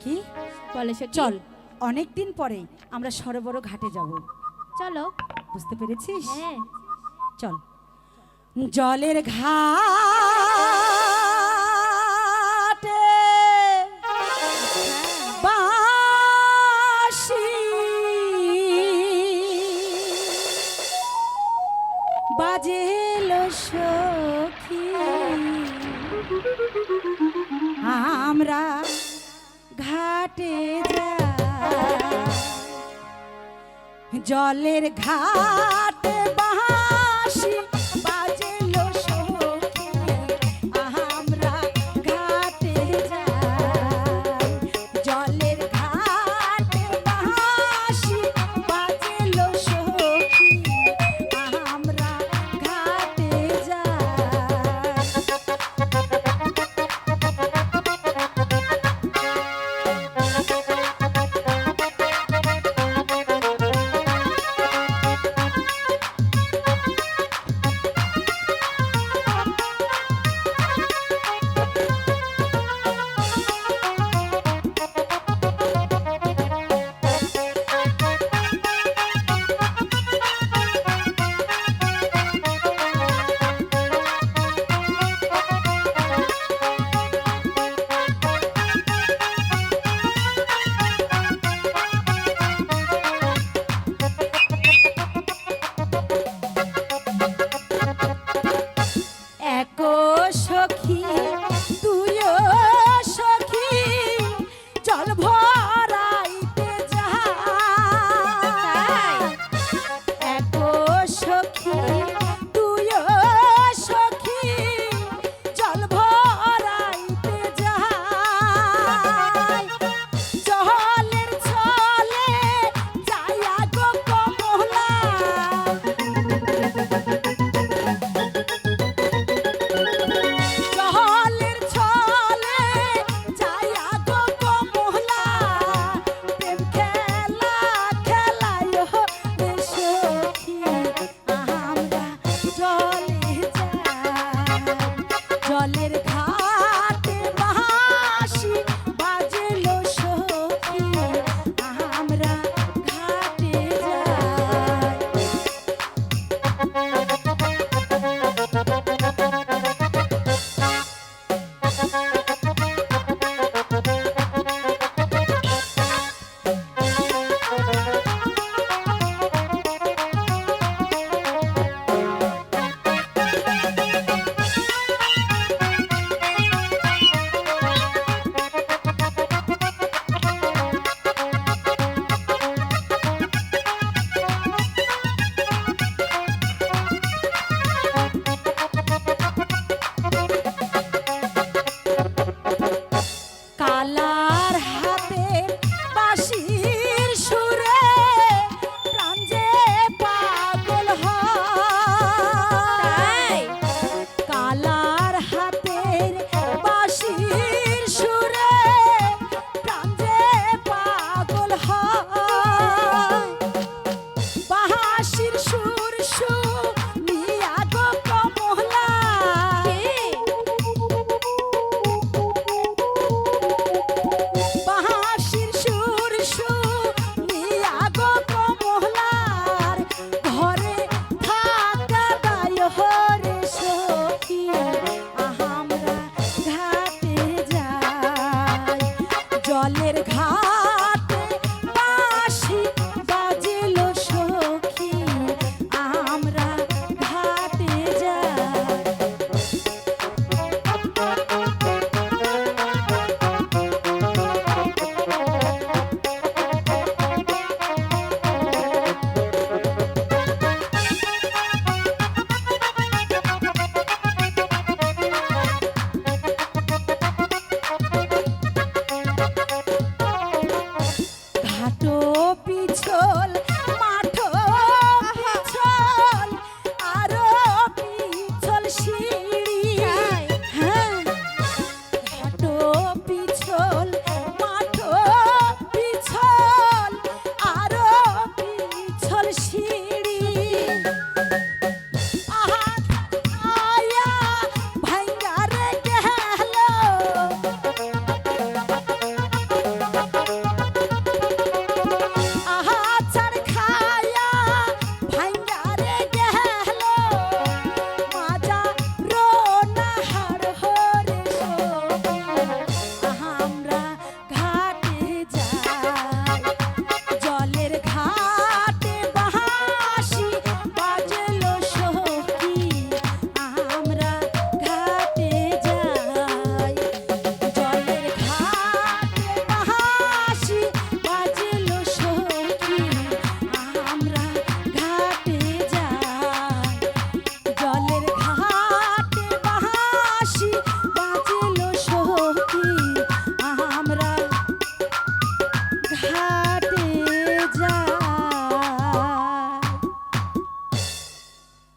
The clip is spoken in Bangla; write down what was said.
কি? বলে সে চল অনেক দিন পরে আমরা সরোবর ঘাটে যাব। চলো। বুঝতে পেরেছিস? হ্যাঁ। চল। জলের ঘাটে আমরা ঘাটে জলের ঘাটে বাঁশি Música হাটো পিছল মাঠো পিছল আরও পিছল সিঁড়ি। হ্যাঁ হাটো পিছল